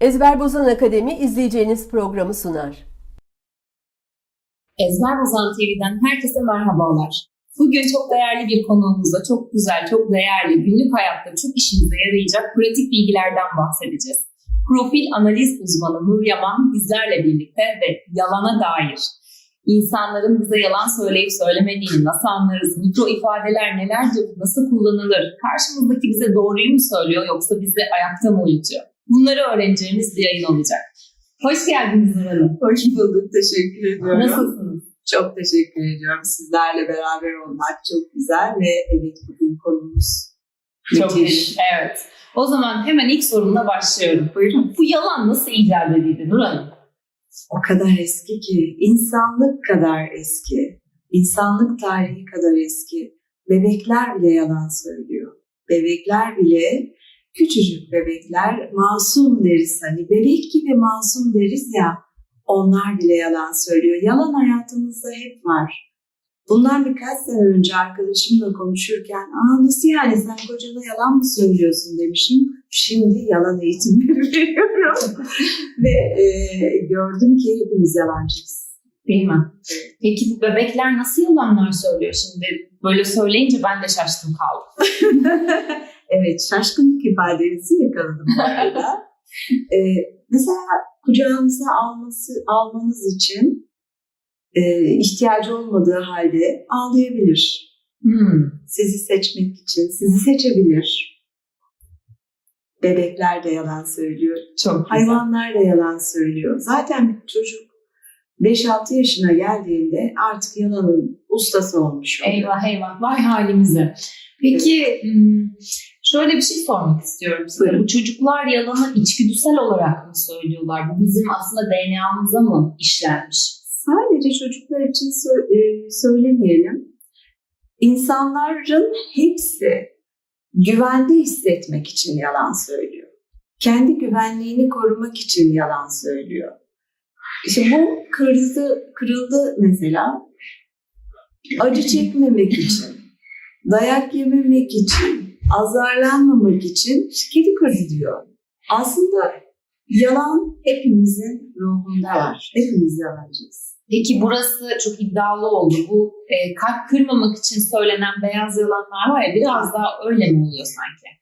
Ezber Bozan Akademi izleyeceğiniz programı sunar. Ezber Bozan TV'den herkese merhabalar. Bugün çok değerli bir konuğumuzla çok güzel, çok değerli, günlük hayatta çok işimize yarayacak pratik bilgilerden bahsedeceğiz. Profil analiz uzmanı Nur Yaman bizlerle birlikte ve yalana dair insanların bize yalan söyleyip söylemediğini nasıl anlarız, mikro ifadeler nelerdir, nasıl kullanılır, karşımızdaki bize doğruyu mu söylüyor yoksa bizi ayakta mı uyutuyor? Bunları öğreneceğimiz bir yayın olacak. Hoş geldiniz Nur Hanım. Hoş bulduk. Teşekkür ediyorum. Nasılsınız? Çok teşekkür ediyorum. Sizlerle beraber olmak çok güzel ve evet bugün konumuz Çok müthiş. iyi. Evet. O zaman hemen ilk sorumla başlıyorum. Buyurun. Bu yalan nasıl icat edildi Nur Hanım? O kadar eski ki, insanlık kadar eski, insanlık tarihi kadar eski. Bebekler bile yalan söylüyor. Bebekler bile, küçücük bebekler masum deriz hani. Bebek gibi masum deriz ya, onlar bile yalan söylüyor. Yalan hayatımızda hep var. Bundan birkaç sene önce arkadaşımla konuşurken Aa nasıl yani sen kocana yalan mı söylüyorsun demişim. Şimdi yalan eğitimleri veriyorum. Ve e, gördüm ki hepimiz yalancıyız. Değil mi? Peki bu bebekler nasıl yalanlar söylüyor şimdi? Böyle söyleyince ben de şaştım kaldım. evet şaşkınlık ifadesi yakaladım bu arada. e, mesela kucağınıza alması, almanız için e, ihtiyacı olmadığı halde ağlayabilir. Hmm. Sizi seçmek için sizi seçebilir. Bebekler de yalan söylüyor. Çok güzel. Hayvanlar da yalan söylüyor. Zaten bir çocuk 5-6 yaşına geldiğinde artık yalanın ustası olmuş oluyor. Eyvah eyvah. Vay halimize. Peki şöyle bir şey sormak istiyorum size. Buyurun. Bu çocuklar yalanı içgüdüsel olarak mı söylüyorlar? Bu bizim aslında DNA'mıza mı işlenmiş? Sadece çocuklar için e, söylemeyelim. İnsanların hepsi güvende hissetmek için yalan söylüyor. Kendi güvenliğini korumak için yalan söylüyor. İşte bu kırıldı, kırıldı mesela. Acı çekmemek için, dayak yememek için, azarlanmamak için kedi kırdı diyor. Aslında yalan hepimizin ruhunda var. Hepimiz yalancıyız. Peki burası çok iddialı oldu. Bu e, kalp kırmamak için söylenen beyaz yalanlar var ya biraz daha öyle mi oluyor sanki?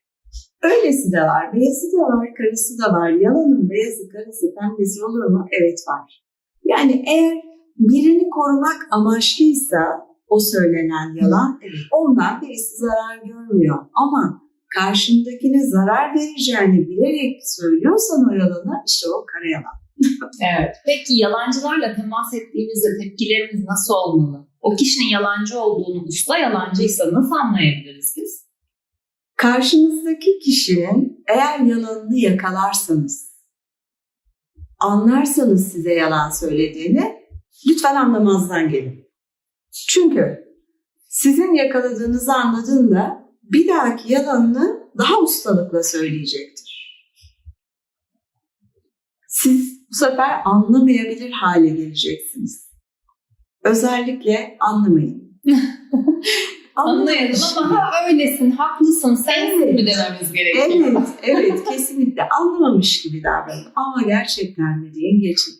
Öylesi de var, beyazı da var, karısı da var. Yalanın beyazı, karısı, pembesi olur mu? Evet var. Yani eğer birini korumak amaçlıysa o söylenen yalan, evet, ondan birisi zarar görmüyor. Ama karşındakine zarar vereceğini bilerek söylüyorsan o yalanı, işte o kara yalan. Evet. Peki yalancılarla temas ettiğimizde tepkilerimiz nasıl olmalı? O kişinin yalancı olduğunu, usta yalancıysa nasıl anlayabiliriz biz? Karşınızdaki kişinin eğer yalanını yakalarsanız, anlarsanız size yalan söylediğini lütfen anlamazdan gelin. Çünkü sizin yakaladığınızı anladığında bir dahaki yalanını daha ustalıkla söyleyecektir. Siz bu sefer anlamayabilir hale geleceksiniz. Özellikle anlamayın. Anlayalım ama ha öylesin, haklısın, sensin Evet. mi dememiz gerekiyor? Evet, evet kesinlikle anlamamış gibi davranın. Ama gerçekten deyin geçin.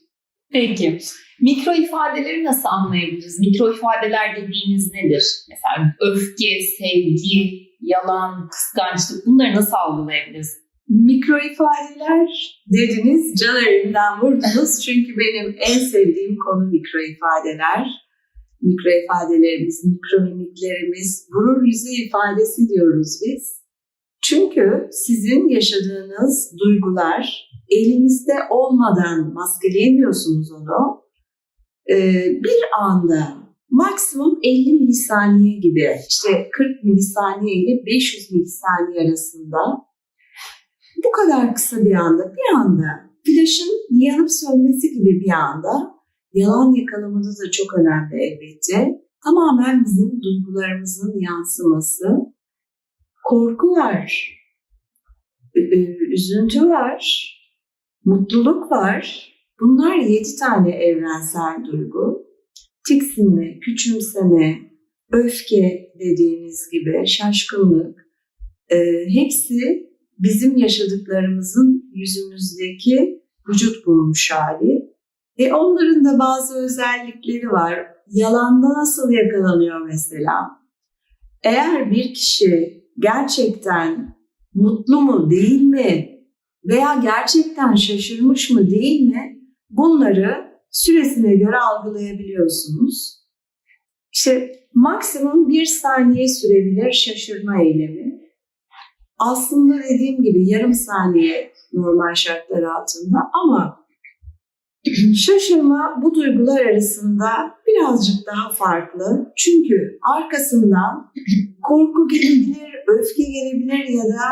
Peki. Mikro ifadeleri nasıl anlayabiliriz? Mikro ifadeler dediğimiz nedir? Mesela öfke, sevgi, yalan, kıskançlık bunları nasıl algılayabiliriz? Mikro ifadeler dediniz, can vurdunuz. Çünkü benim en sevdiğim konu mikro ifadeler. Mikro ifadelerimiz, mikro mimiklerimiz, vurur yüzü ifadesi diyoruz biz. Çünkü sizin yaşadığınız duygular elinizde olmadan maskeleyemiyorsunuz onu. Ee, bir anda maksimum 50 milisaniye gibi işte 40 milisaniye ile 500 milisaniye arasında bu kadar kısa bir anda bir anda flaşın yanıp sönmesi gibi bir anda yalan yakalamada da çok önemli elbette. Tamamen bizim duygularımızın yansıması. Korku var, üzüntü var, mutluluk var. Bunlar yedi tane evrensel duygu. Tiksinme, küçümseme, öfke dediğiniz gibi, şaşkınlık, e, hepsi bizim yaşadıklarımızın yüzümüzdeki vücut bulmuş hali. E onların da bazı özellikleri var. Yalanda nasıl yakalanıyor mesela? Eğer bir kişi gerçekten mutlu mu değil mi veya gerçekten şaşırmış mı değil mi bunları süresine göre algılayabiliyorsunuz. İşte maksimum bir saniye sürebilir şaşırma eylemi. Aslında dediğim gibi yarım saniye normal şartlar altında ama şaşırma bu duygular arasında birazcık daha farklı. Çünkü arkasından korku gelebilir, öfke gelebilir ya da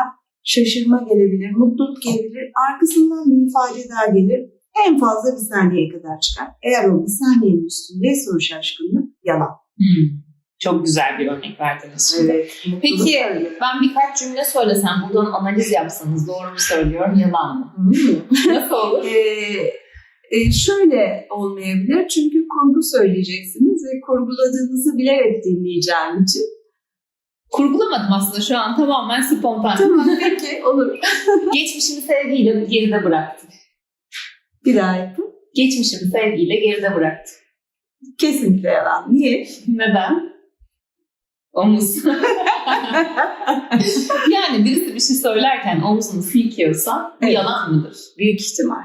şaşırma gelebilir, mutluluk gelebilir. Arkasından bir ifade daha gelir. En fazla bir saniyeye kadar çıkar. Eğer o bir saniyenin üstündeyse o şaşkınlık yalan. Hmm. Çok güzel bir örnek verdiniz şimdi. mutluluk Peki, öyle. Ben birkaç cümle söylesem, buradan analiz yapsanız doğru mu söylüyorum, yalan mı? Hmm. Nasıl olur? Ee, e, şöyle olmayabilir çünkü kurgu söyleyeceksiniz ve kurguladığınızı bilerek dinleyeceğim için. Kurgulamadım aslında şu an tamamen spontan. Tamam peki olur. Geçmişimi sevgiyle geride bıraktım. Bir daha yapın. Geçmişimi sevgiyle geride bıraktım. Kesinlikle yalan. Niye? Neden? Omuz. yani birisi bir şey söylerken omzunu silkiyorsa bu Evet. yalan mıdır? Büyük ihtimal.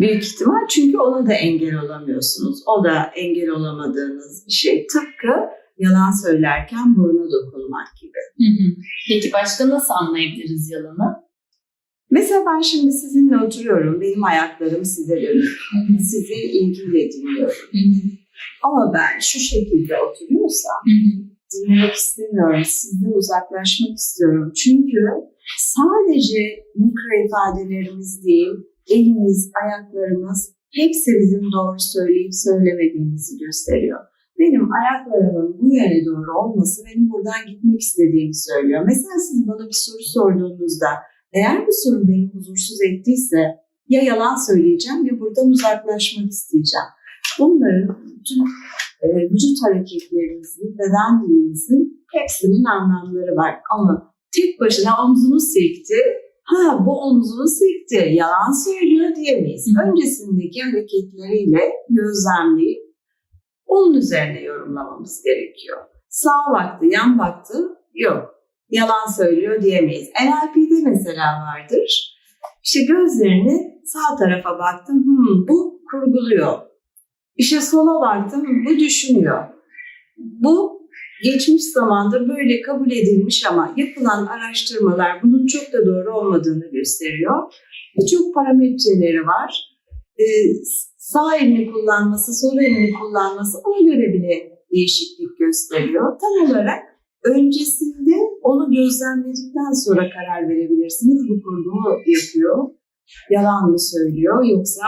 Büyük ihtimal çünkü ona da engel olamıyorsunuz. O da engel olamadığınız bir şey. Tıpkı yalan söylerken buruna dokunmak gibi. Peki başka nasıl anlayabiliriz yalanı? Mesela ben şimdi sizinle oturuyorum. Benim ayaklarım size dönük. Sizi ilgiyle dinliyorum. Ama ben şu şekilde oturuyorsam dinlemek istemiyorum. Sizden uzaklaşmak istiyorum. Çünkü sadece mikro ifadelerimiz değil, elimiz, ayaklarımız hepsi bizim doğru söyleyip söylemediğimizi gösteriyor. Benim ayaklarımın bu yöne doğru olması benim buradan gitmek istediğimi söylüyor. Mesela siz bana bir soru sorduğunuzda eğer bu soru beni huzursuz ettiyse ya yalan söyleyeceğim ya buradan uzaklaşmak isteyeceğim. Bunların bütün e, vücut hareketlerimizin, beden dilimizin hepsinin anlamları var. Ama tek başına omzunu silkti, ha bu omzunu silkti, yalan söylüyor diyemeyiz. Hı. Öncesindeki hareketleriyle gözlemleyip onun üzerine yorumlamamız gerekiyor. Sağ baktı, yan baktı, yok. Yalan söylüyor diyemeyiz. NLP'de mesela vardır. İşte gözlerini sağ tarafa baktım, hmm, bu kurguluyor. İşte sola baktım, bu düşünüyor. Bu geçmiş zamanda böyle kabul edilmiş ama yapılan araştırmalar bunun çok da doğru olmadığını gösteriyor. Birçok parametreleri var. Ee, sağ elini kullanması, sol elini kullanması ona göre bile değişiklik gösteriyor. Tam olarak öncesinde onu gözlemledikten sonra karar verebilirsiniz. Bu kurgu mu yapıyor, yalan mı söylüyor yoksa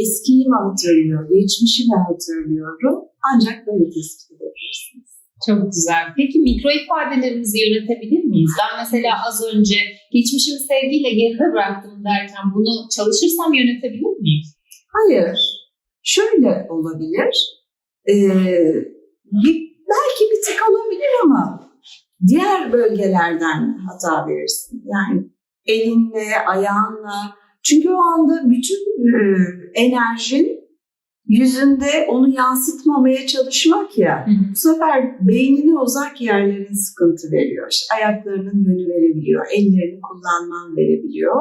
eskiyi mi hatırlıyor, geçmişi mi hatırlıyorum ancak böyle tespit edebilirsiniz. Çok güzel. Peki mikro ifadelerimizi yönetebilir miyiz? Ben mesela az önce geçmişimi sevgiyle geride bıraktım derken bunu çalışırsam yönetebilir miyim? Hayır, şöyle olabilir. Ee, belki bir tık olabilir ama diğer bölgelerden hata verirsin. Yani elinle, ayağınla. Çünkü o anda bütün e, enerjin yüzünde onu yansıtmamaya çalışmak ya. Bu sefer beynine uzak yerlerin sıkıntı veriyor. İşte ayaklarının yönü verebiliyor, ellerini kullanman verebiliyor.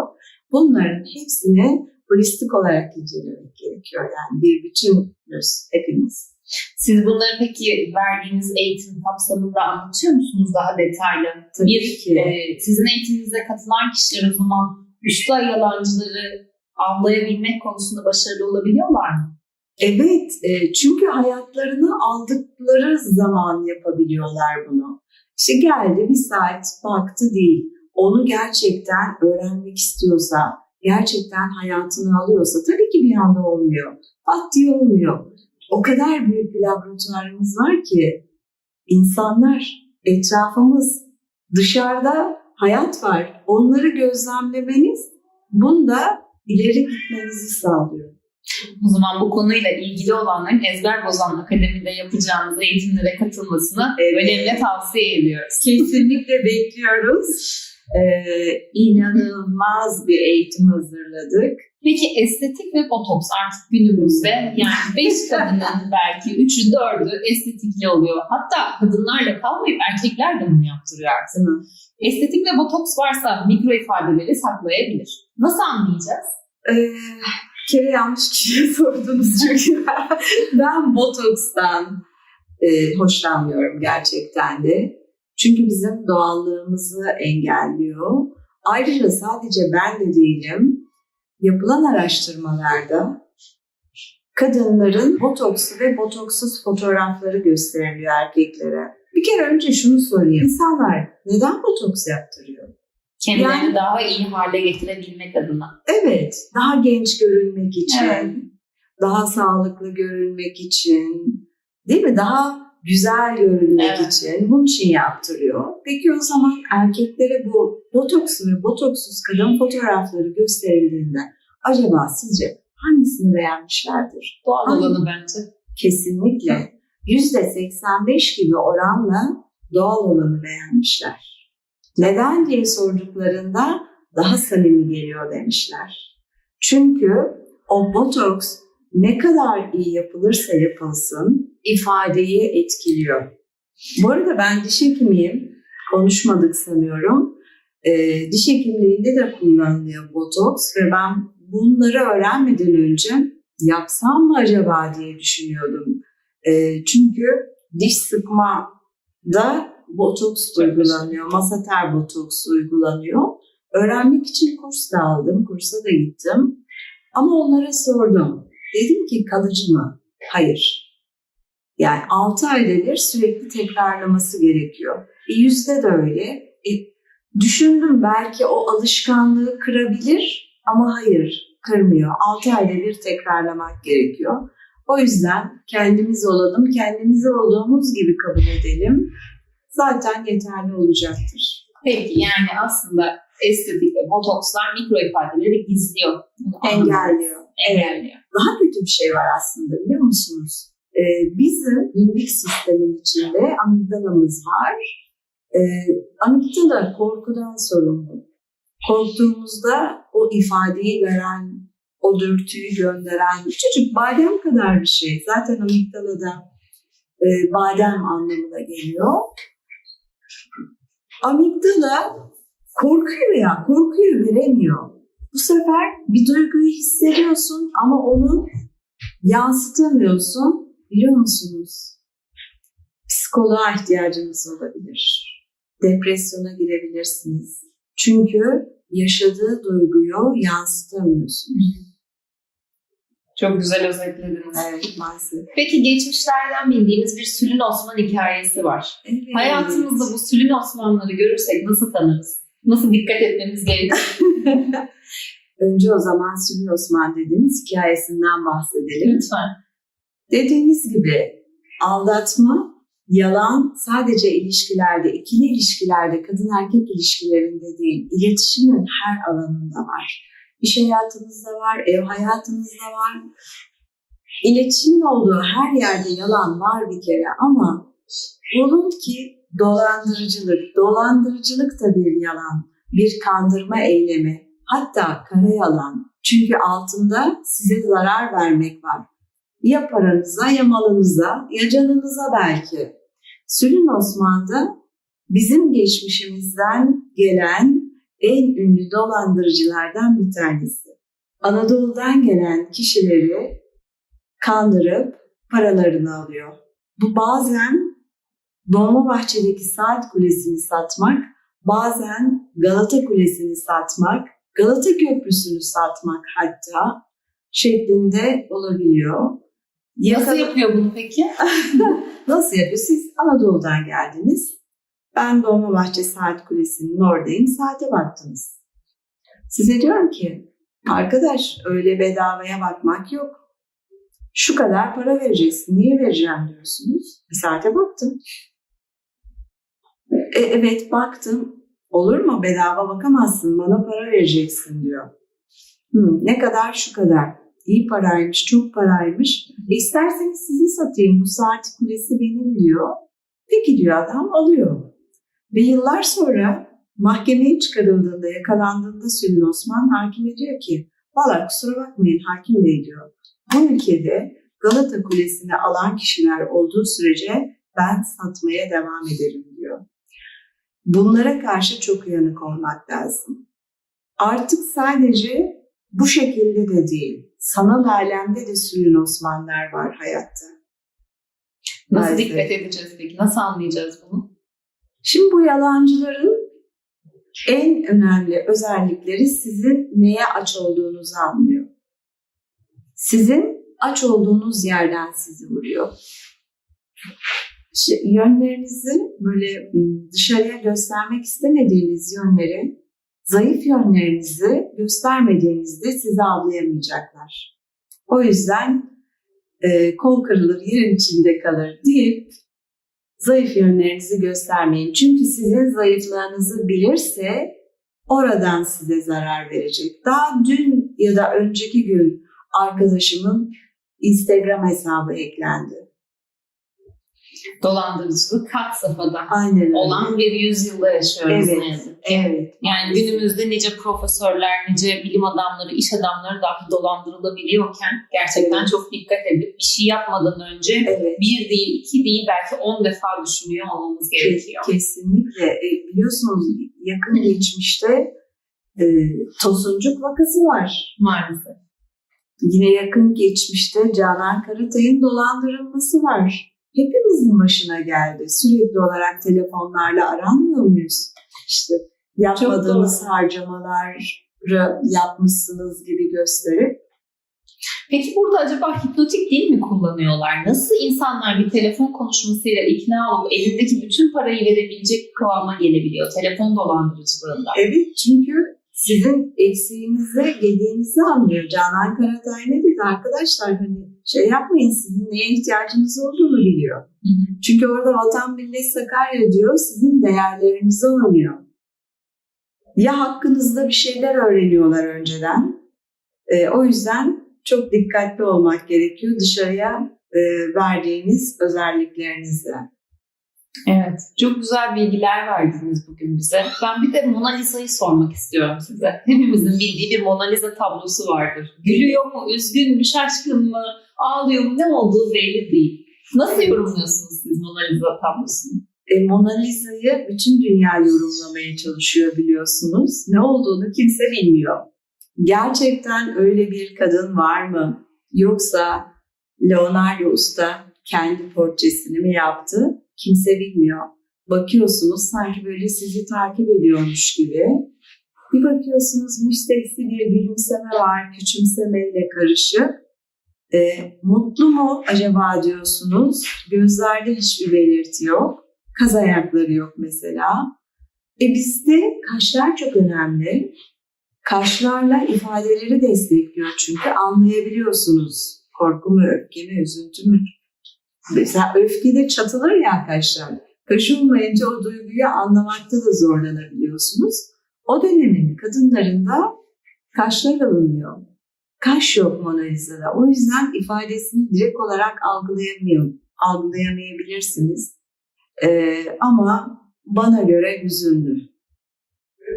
Bunların hepsini holistik olarak incelemek gerekiyor. Yani bir bütünüz hepimiz. Siz bunları peki verdiğiniz eğitim kapsamında anlatıyor musunuz daha detaylı? Tabii Bir, ki. e, sizin eğitiminize katılan kişiler o zaman usta yalancıları avlayabilmek konusunda başarılı olabiliyorlar mı? Evet, e, çünkü hayatlarını aldıkları zaman yapabiliyorlar bunu. İşte geldi bir saat baktı değil. Onu gerçekten öğrenmek istiyorsa, gerçekten hayatını alıyorsa tabii ki bir anda olmuyor. Pat diye olmuyor. O kadar büyük bir laboratuvarımız var ki insanlar, etrafımız, dışarıda hayat var. Onları gözlemlemeniz bunda ileri gitmenizi sağlıyor. O zaman bu konuyla ilgili olanların Ezber Bozan Akademi'de yapacağınız eğitimlere katılmasını Evet. önemli tavsiye ediyoruz. Kesinlikle bekliyoruz. e, inanılmaz bir eğitim hazırladık. Peki estetik ve botoks artık günümüzde yani 5 kadının belki 3'ü 4'ü estetikli oluyor. Hatta kadınlarla kalmayıp erkekler de bunu yaptırıyor artık. Estetik ve botoks varsa mikro ifadeleri saklayabilir. Nasıl anlayacağız? Ee, kere yanlış kişiye sordunuz çünkü ben botokstan e, hoşlanmıyorum gerçekten de. Çünkü bizim doğallığımızı engelliyor. Ayrıca sadece ben de değilim. Yapılan araştırmalarda kadınların botokslu ve botoksuz fotoğrafları gösteriliyor erkeklere. Bir kere önce şunu sorayım. İnsanlar neden botoks yaptırıyor? Kendilerini Yani- daha iyi hale getirebilmek adına. Evet, daha genç görünmek için, Evet. daha sağlıklı görünmek için, değil mi? Daha güzel görünmek Evet. için bunun için yaptırıyor. Peki o zaman erkeklere bu botokslu ve botoksuz kadın fotoğrafları gösterildiğinde acaba sizce hangisini beğenmişlerdir? Doğal Hangi- olanı bence. Kesinlikle %85 gibi oranla doğal olanı beğenmişler. Neden diye sorduklarında daha samimi geliyor demişler. Çünkü o botoks ne kadar iyi yapılırsa yapılsın ifadeyi etkiliyor. Bu arada ben diş hekimiyim. Konuşmadık sanıyorum. Ee, diş hekimliğinde de kullanılıyor botoks ve ben bunları öğrenmeden önce yapsam mı acaba diye düşünüyordum. Ee, çünkü diş sıkma da botoks uygulanıyor. Masater botoks uygulanıyor. Öğrenmek için kurs da aldım. Kursa da gittim. Ama onlara sordum. Dedim ki kalıcı mı? Hayır. Yani 6 ayda bir sürekli tekrarlaması gerekiyor. E, yüzde de öyle. E, düşündüm belki o alışkanlığı kırabilir ama hayır kırmıyor. 6 ayda bir tekrarlamak gerekiyor. O yüzden kendimiz olalım, kendimizi olduğumuz gibi kabul edelim. Zaten yeterli olacaktır. Peki yani aslında estetik ve botokslar mikro ifadeleri gizliyor. Engelliyor. Engelliyor. Daha kötü bir şey var aslında biliyor musunuz? Ee, bizim limbik sistemin içinde amigdalamız var. Ee, amigdala korkudan sorumlu. Korktuğumuzda o ifadeyi veren, o dürtüyü gönderen küçücük badem kadar bir şey. Zaten amigdalada e, badem anlamına geliyor. Amigdala korkuyor ya, korkuyu veremiyor. Bu sefer bir duyguyu hissediyorsun ama onu yansıtamıyorsun. Biliyor musunuz? Psikoloğa ihtiyacınız olabilir. Depresyona girebilirsiniz. Çünkü yaşadığı duyguyu yansıtamıyorsunuz. Çok güzel özetlediniz. Evet maalesef. Peki geçmişlerden bildiğimiz bir Sülün Osman hikayesi var. Evet. Hayatımızda bu Sülün Osmanları görürsek nasıl tanırız? Nasıl dikkat etmemiz gerekir? Önce o zaman Sülün Osman dediğiniz hikayesinden bahsedelim. Lütfen. Dediğimiz gibi aldatma, yalan sadece ilişkilerde, ikili ilişkilerde, kadın erkek ilişkilerinde değil, iletişimin her alanında var. İş hayatınızda var, ev hayatınızda var. İletişimin olduğu her yerde yalan var bir kere ama bunun ki dolandırıcılık, dolandırıcılık da bir yalan, bir kandırma eylemi, hatta kara yalan. Çünkü altında size zarar vermek var. Ya paranıza ya malınıza ya canınıza belki. Sülün Osman'da bizim geçmişimizden gelen en ünlü dolandırıcılardan bir tanesi. Anadolu'dan gelen kişileri kandırıp paralarını alıyor. Bu bazen Dolmabahçe'deki saat kulesini satmak, bazen Galata Kulesi'ni satmak, Galata Köprüsü'nü satmak hatta şeklinde olabiliyor. Nasıl Yakala- yapıyor bunu peki? Nasıl yapıyor? Siz Anadolu'dan geldiniz. Ben Dolmabahçe Saat Kulesi'nin oradayım. Saate baktınız. Size diyorum ki arkadaş öyle bedavaya bakmak yok. Şu kadar para vereceksin. Niye vereceğim diyorsunuz. E, saate baktım. E, evet baktım. Olur mu? Bedava bakamazsın. Bana para vereceksin diyor. "Hı, ne kadar? Şu kadar. İyi paraymış, çok paraymış. E, isterseniz sizi satayım. Bu saat kulesi benim diyor. Peki diyor adam alıyor. Ve yıllar sonra mahkemeye çıkarıldığında, yakalandığında Sülün Osman hakime diyor ki valla kusura bakmayın hakim bey diyor. Bu ülkede Galata Kulesi'ni alan kişiler olduğu sürece ben satmaya devam ederim diyor. Bunlara karşı çok uyanık olmak lazım. Artık sadece bu şekilde de değil, sanal alemde de Sülün Osmanlar var hayatta. Nasıl Maalesef. dikkat edeceğiz peki? Nasıl anlayacağız bunu? Şimdi bu yalancıların en önemli özellikleri sizin neye aç olduğunuzu anlıyor. Sizin aç olduğunuz yerden sizi vuruyor. İşte yönlerinizi böyle dışarıya göstermek istemediğiniz yönleri, zayıf yönlerinizi göstermediğinizde sizi avlayamayacaklar. O yüzden e, kol kırılır yerin içinde kalır deyip zayıf yönlerinizi göstermeyin. Çünkü sizin zayıflığınızı bilirse oradan size zarar verecek. Daha dün ya da önceki gün arkadaşımın Instagram hesabı eklendi. Dolandırıcılık kat safhada Aynen öyle. olan bir yüzyılda yaşıyoruz Evet. ne yazık ki. Evet. Yani günümüzde nice profesörler, nice bilim adamları, iş adamları dahi dolandırılabiliyorken gerçekten Evet. çok dikkat edip bir şey yapmadan önce Evet. bir değil, iki değil belki on defa düşünüyor olmamız gerekiyor. Kesinlikle. E, biliyorsunuz yakın geçmişte e, Tosuncuk vakası var. Maalesef. Yine yakın geçmişte Canan Karatay'ın dolandırılması var. Hepimizin başına geldi. Sürekli olarak telefonlarla aranmıyor muyuz? İşte yapmadığınız harcamaları yapmışsınız gibi gösterip Peki burada acaba hipnotik değil mi kullanıyorlar? Nasıl insanlar bir telefon konuşmasıyla ikna olup elindeki bütün parayı verebilecek kıvama gelebiliyor telefon dolandırıcılığında? Evet çünkü sizin eksiğinizi, gediğinizi anlıyor. Canan Karatay ne dedi arkadaşlar hani şey yapmayın sizin neye ihtiyacınız olduğunu biliyor. Hı hı. Çünkü orada Vatan Millet Sakarya diyor sizin değerlerinizi oynuyor. Ya hakkınızda bir şeyler öğreniyorlar önceden. Ee, o yüzden çok dikkatli olmak gerekiyor dışarıya e, verdiğiniz özelliklerinizle. Evet. Çok güzel bilgiler verdiniz bugün bize. Ben bir de Mona Lisa'yı sormak istiyorum size. Hepimizin bildiği bir Mona Lisa tablosu vardır. Gülüyor mu, üzgün mü, şaşkın mı, ağlıyor mu ne olduğu belli değil. Nasıl yorumluyorsunuz siz Mona Lisa tablosunu? E, Mona Lisa'yı bütün dünya yorumlamaya çalışıyor biliyorsunuz. Ne olduğunu kimse bilmiyor. Gerçekten öyle bir kadın var mı? Yoksa Leonardo Usta kendi portresini mi yaptı? Kimse bilmiyor. Bakıyorsunuz sanki böyle sizi takip ediyormuş gibi. Bir bakıyorsunuz müstehsi bir gülümseme var, küçümsemeyle karışık. E, mutlu mu acaba diyorsunuz. Gözlerde hiçbir belirti yok. Kaz ayakları yok mesela. E bizde kaşlar çok önemli. Kaşlarla ifadeleri destekliyor çünkü anlayabiliyorsunuz. Korku mu, öfke mi, üzüntü mü? Mesela öfkede çatılır ya kaşlar. Kaş olmayınca o duyguyu anlamakta da zorlanabiliyorsunuz. O dönemin kadınlarında kaşlar alınıyor. Kaş yok Mona Lisa'da. O yüzden ifadesini direkt olarak algılayamıyor, algılayamayabilirsiniz. Ee, ama bana göre hüzünlü.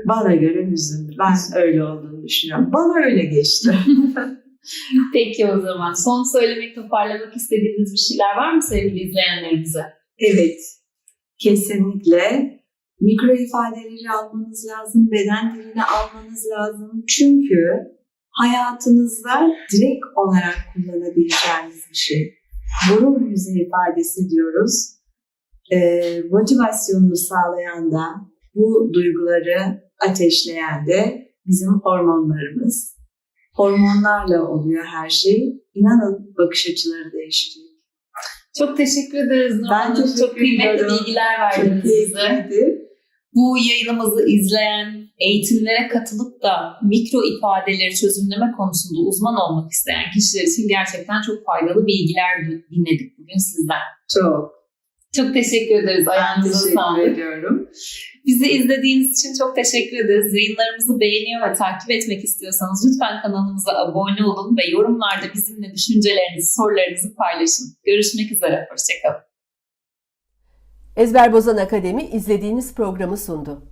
Bana göre hüzünlü. Ben öyle olduğunu düşünüyorum. Bana öyle geçti. Peki o zaman son söylemek, toparlamak istediğiniz bir şeyler var mı sevgili izleyenlerimize? evet, kesinlikle mikro ifadeleri almanız lazım, beden dilini almanız lazım. Çünkü hayatınızda direkt olarak kullanabileceğiniz bir şey. Gurur yüzü ifadesi diyoruz. Ee, motivasyonunu sağlayan da bu duyguları ateşleyen de bizim hormonlarımız. Hormonlarla oluyor her şey. İnanın bakış açıları değişiyor. Çok teşekkür ederiz Nur Ben teşekkür Çok kıymetli bilgiler Çok verdiniz bize. Bu yayınımızı izleyen, eğitimlere katılıp da mikro ifadeleri çözümleme konusunda uzman olmak isteyen kişiler için gerçekten çok faydalı bilgiler dinledik bugün sizden. Çok. Çok teşekkür ederiz. Ben Ayağınıza teşekkür sağlık. ediyorum. Bizi izlediğiniz için çok teşekkür ederiz. Yayınlarımızı beğeniyor ve takip etmek istiyorsanız lütfen kanalımıza abone olun ve yorumlarda bizimle düşüncelerinizi, sorularınızı paylaşın. Görüşmek üzere. Hoşçakalın. Ezber Bozan Akademi izlediğiniz programı sundu.